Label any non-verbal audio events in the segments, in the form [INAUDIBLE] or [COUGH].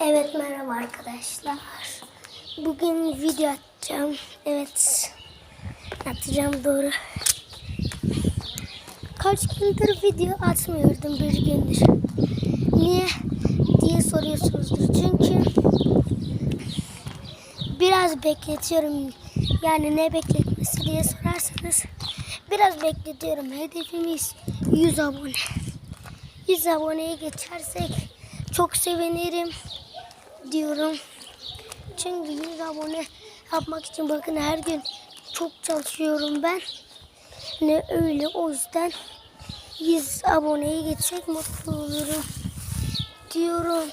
Evet merhaba arkadaşlar. Bugün video atacağım. Evet. Atacağım doğru. Kaç gündür video atmıyordum bir gündür. Niye diye soruyorsunuzdur. Çünkü biraz bekletiyorum. Yani ne bekletmesi diye sorarsanız biraz bekletiyorum. Hedefimiz 100 abone. 100 aboneye geçersek çok sevinirim diyorum. Çünkü 100 abone yapmak için bakın her gün çok çalışıyorum ben. Ne öyle o yüzden 100 aboneye geçecek mutlu olurum diyorum.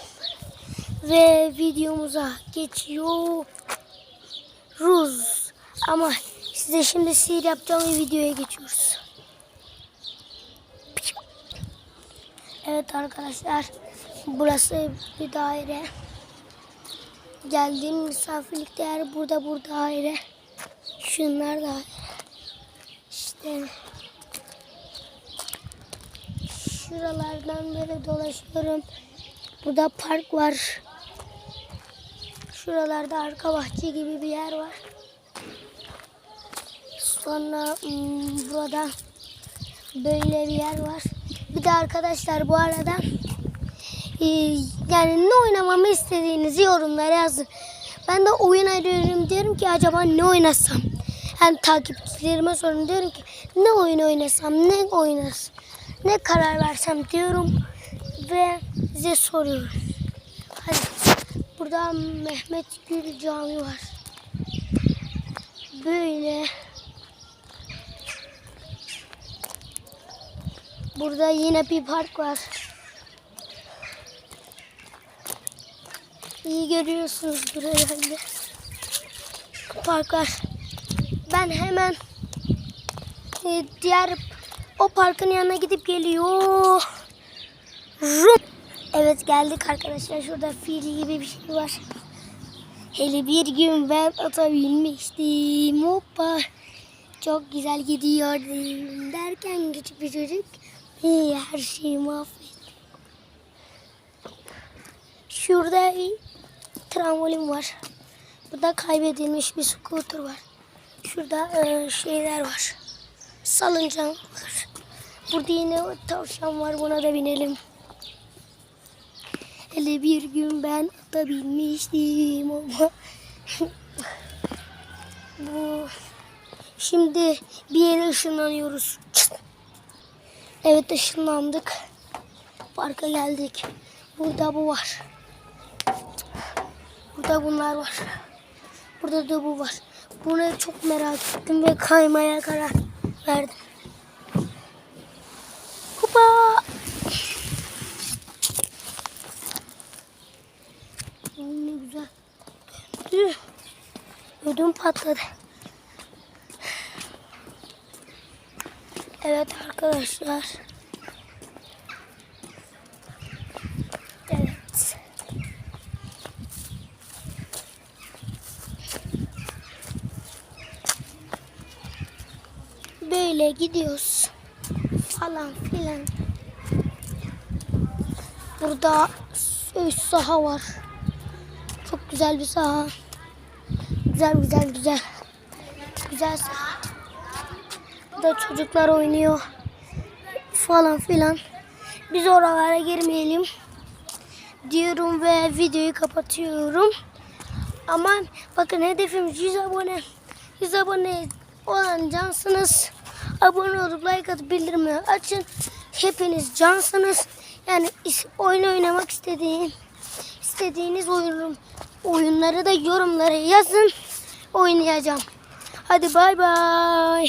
Ve videomuza geçiyoruz. Ama size şimdi sihir yapacağım videoya geçiyoruz. Evet arkadaşlar burası bir daire. Geldiğim misafirlik değer burada bu daire. Şunlar daire. İşte şuralardan böyle dolaşıyorum. Burada park var. Şuralarda arka bahçe gibi bir yer var. Sonra hmm, burada böyle bir yer var. Bir de arkadaşlar bu arada yani ne oynamamı istediğinizi yorumlara yazın. Ben de oyun arıyorum diyorum ki acaba ne oynasam? Hem takipçilerime sorun diyorum ki ne oyun oynasam, ne oynasam, ne karar versem diyorum ve size soruyorum. Hadi burada Mehmet Gül Cami var. Böyle Burada yine bir park var. İyi görüyorsunuzdur herhalde. Park var. Ben hemen e, diğer o parkın yanına gidip geliyor. Rum. Evet geldik arkadaşlar. Şurada fil gibi bir şey var. Hele bir gün ben atabilmiştim. Hoppa. Çok güzel gidiyordum derken küçük bir çocuk iyi, her şeyi mahvetti. Şurada trambolin var. Burada kaybedilmiş bir scooter var. Şurada e, şeyler var. Salıncak var. Burada yine tavşan var. Buna da binelim. Hele bir gün ben atabilmiştim ama [LAUGHS] bu şimdi bir yere ışınlanıyoruz. Evet ışınlandık. Parka geldik. Burada bu var. Burada bunlar var. Burada da bu var. Bunu çok merak ettim ve kaymaya karar verdim. Ay, Ne güzel. Döndü. Ödüm patladı. Evet arkadaşlar. Evet. Böyle gidiyoruz. Falan filan. Burada üst saha var. Çok güzel bir saha. Güzel güzel güzel. Güzel saha. Burada çocuklar oynuyor. Falan filan. Biz oralara girmeyelim. Diyorum ve videoyu kapatıyorum. Ama bakın hedefimiz 100 abone. 100 abone olan cansınız. Abone olup like atıp bildirimleri açın. Hepiniz cansınız. Yani oyun oynamak istediğin istediğiniz oyun oyunları da yorumlara yazın. Oynayacağım. Hadi bay bay.